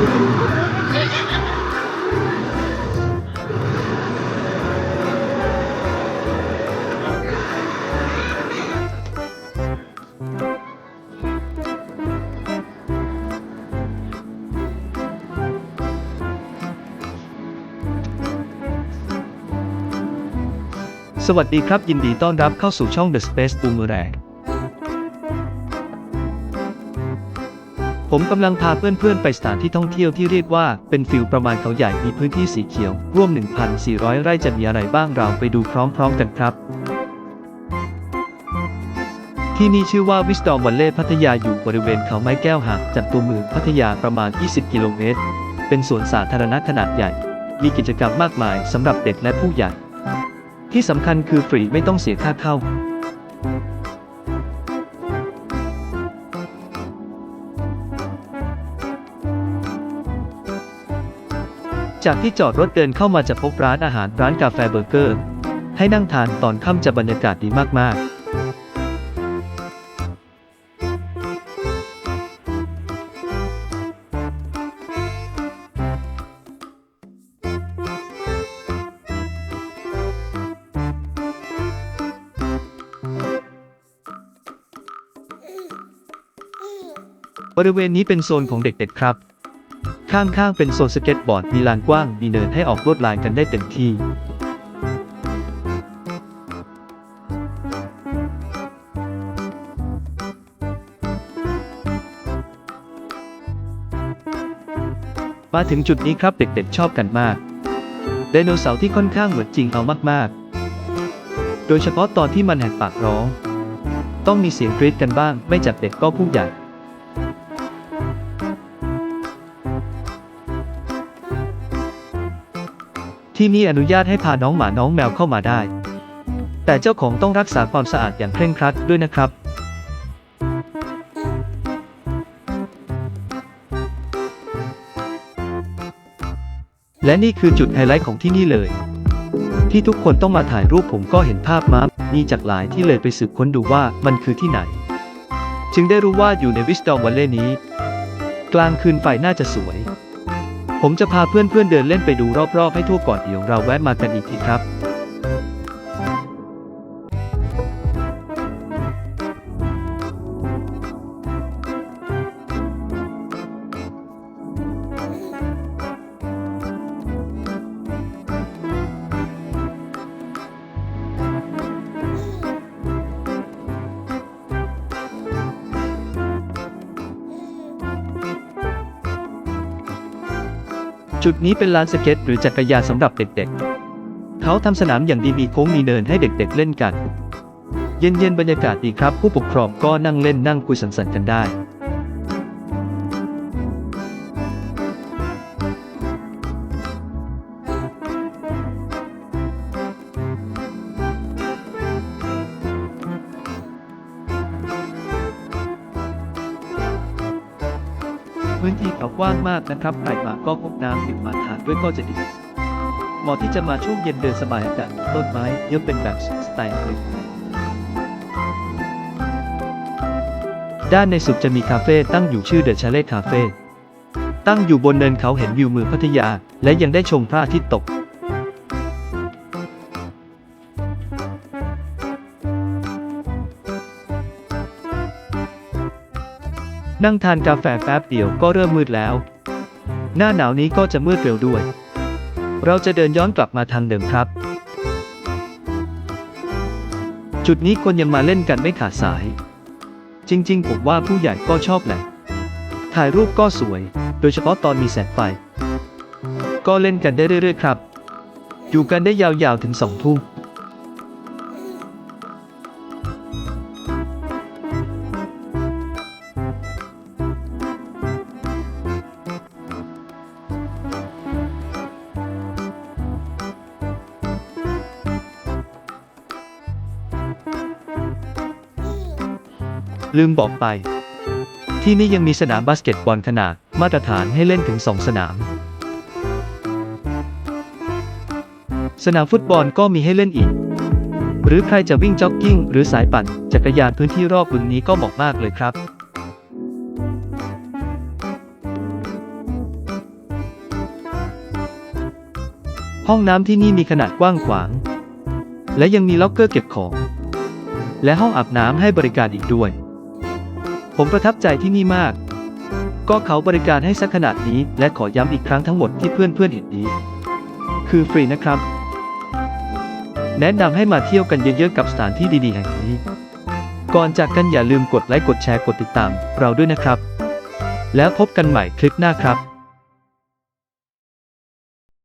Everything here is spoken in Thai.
สวัสดีครับ ยินดีต้อนรับเข้าสู่ช่อง The Space Boomerang ผมกำลังพาเพื่อนๆ ไปสถานที่ท่องเที่ยวที่เรียกว่าเป็นฟิลประมาณเขาใหญ่มีพื้นที่สีเขียว ร่วม 1,400 ไร่จะมีอะไรบ้างเราไปดูพร้อมๆ กันครับ ที่นี่ชื่อว่า Wisdom Valley พัทยาอยู่บริเวณเขาไม้แก้วห่างจากตัวเมืองพัทยาประมาณ 20 กิโลเมตร เป็นสวนสาธารณะขนาดใหญ่ มีกิจกรรมมากมายสำหรับเด็กและผู้ใหญ่ ที่สำคัญคือฟรีไม่ต้องเสียค่าเข้า จากที่จอดรถเดินเข้ามาจะพบร้านอาหารร้านกาแฟเบอร์เกอร์ ให้นั่งทานตอนค่ำจะบรรยากาศดีมาก ๆบริเวณนี้เป็นโซนของเด็กๆครับ ข้างๆเป็นโซนสเก็ตบอร์ดมีลานกว้างมีเนินให้ออกลวดลายกันได้เต็มที่มาถึงจุดนี้ครับเด็กๆชอบกันมาก ไดโนเสาร์ที่ค่อนข้างเหมือนจริงเอามากๆ โดยเฉพาะตอนที่มันแหกปากร้อง ต้องมีเสียงกรี๊ดกันบ้าง ไม่จากเด็กก็ผู้ใหญ่ ที่นี่อนุญาตให้พาน้องหมาน้องแมวเข้ามาได้ แต่เจ้าของต้องรักษาความสะอาดอย่างเคร่งครัดด้วยนะครับและนี่คือจุดไฮไลท์ของที่นี่เลย ที่ทุกคนต้องมาถ่ายรูปผมก็เห็นภาพมานี่จากหลายที่เลยไปสืบค้นดูว่ามันคือที่ไหน จึงได้รู้ว่าอยู่ในวิสตอมวันเล่นี้ กลางคืนไฟน่าจะสวย ผมจะพาเพื่อนๆเดินเล่นไปดูรอบๆให้ทั่วก่อนเดี๋ยวเราแวะมากันอีกทีครับ จุดนี้เป็นลานสเก็ตหรือจักรยานสำหรับเด็กๆ เขาทำสนามอย่างดีมีโค้งมีเนินให้เด็กๆเล่นกัน เย็นๆบรรยากาศดีครับ ผู้ปกครองก็นั่งเล่นนั่งคุยสังสรรค์กันได้ พื้นที่เขากว้างมากนะครับใครมาก็พบน้ำดื่มมาทานด้วยก็จะดีเหมาะที่จะมาช่วงเย็นเดินสบายอากาศต้นไม้เยอะเป็นแบบสไตล์เลยด้านในสุดจะมีคาเฟ่ตั้งอยู่ชื่อเดอะชาเล่คาเฟ่ตั้งอยู่บนเนินเขาเห็นวิวเมืองพัทยา และยังได้ชมพระอาทิตย์ตก นั่งทานกาแฟแป๊บเดียวก็เริ่มมืดแล้ว หน้าหนาวนี้ก็จะมืดเร็วด้วย เราจะเดินย้อนกลับมาทางเดิมครับ จุดนี้คนยังมาเล่นกันไม่ขาดสาย จริงๆ ผมว่าผู้ใหญ่ก็ชอบแหละ ถ่ายรูปก็สวย โดยเฉพาะตอนมีแสงไฟ ก็เล่นกันได้เรื่อยๆครับ อยู่กันได้ยาวๆถึงสองทุ่ม ลืมบอกไป ที่นี่ยังมีสนามบาสเกตบอลขนาดมาตรฐานให้เล่นถึง 2 สนาม สนามฟุตบอลก็มีให้เล่นอีก หรือใครจะวิ่งจ็อกกิ้ง หรือสายปั่นจักรยานพื้นที่รอบบึงนี้ก็เหมาะมากเลยครับห้องน้ำที่นี่มีขนาดกว้างขวาง และยังมีล็อกเกอร์เก็บของ และห้องอาบน้ำให้บริการอีกด้วย ผมประทับใจที่นี่มาก ก็เขาบริการให้สักขนาดนี้ และขอย้ำอีกครั้งทั้งหมดที่เพื่อนๆเห็นนี้ คือฟรีนะครับ แนะนำให้มาเที่ยวกันเยอะๆกับสถานที่ดีๆแห่งนี้ ก่อนจากกันอย่าลืมกดไลค์กดแชร์กดติดตาม เราด้วยนะครับ แล้วพบกันใหม่คลิปหน้าครับ